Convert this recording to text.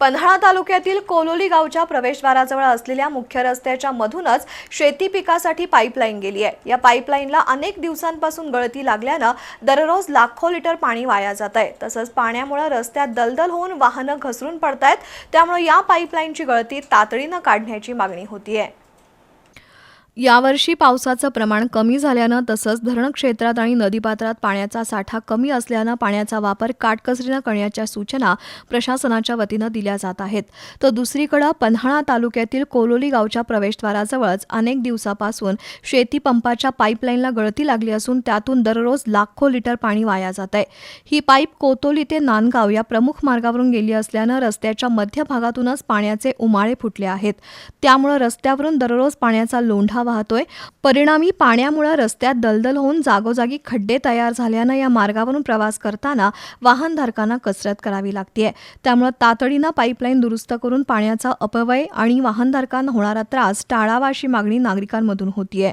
पन्हाळा तालुक्यातील कोलोली गावच्या प्रवेशद्वाराजवळ असलेल्या मुख्य रस्त्याच्या मधूनच शेती पिकासाठी पाईपलाईन गेली आहे. या पाईपलाईनला अनेक दिवसांपासून गळती लागल्यानं दररोज लाखो लिटर पाणी वाया जात आहे. तसंच पाण्यामुळे रस्त्यात दलदल होऊन वाहनं घसरून पडत आहेत त्यामुळे या पाईपलाईनची गळती तातडीनं काढण्याची मागणी होतीये. यावर्षी पावसाचं प्रमाण कमी झाल्यानं तसंच धरण क्षेत्रात आणि नदीपात्रात पाण्याचा साठा कमी असल्यानं पाण्याचा वापर काटकसरीनं करण्याच्या सूचना प्रशासनाच्या वतीनं दिल्या जात आहेत. तर दुसरीकडं पन्हाळा तालुक्यातील कोलोली गावच्या प्रवेशद्वाराजवळच अनेक दिवसापासून शेती पंपाच्या पाईपलाईनला गळती लागली असून त्यातून दररोज लाखो लिटर पाणी वाया जात आहे ही पाईप कोतोली ते नांदगाव या प्रमुख मार्गावरून गेली असल्यानं रस्त्याच्या मध्य भागातूनच पाण्याचे उमाळे फुटले आहेत. त्यामुळे रस्त्यावरून दररोज पाण्याचा लोंढा वाहतोय. परिणामी पाण्यामुळे रस्त्यात दलदल होऊन जागोजागी खड्डे तयार झाल्यानं या मार्गावरून प्रवास करताना वाहनधारकांना कसरत करावी लागते त्यामुळे तातडीनं पाईपलाईन दुरुस्त करून पाण्याचा अपव्यय आणि वाहनधारकांना होणारा त्रास टाळावा अशी मागणी नागरिकांमधून होतीये.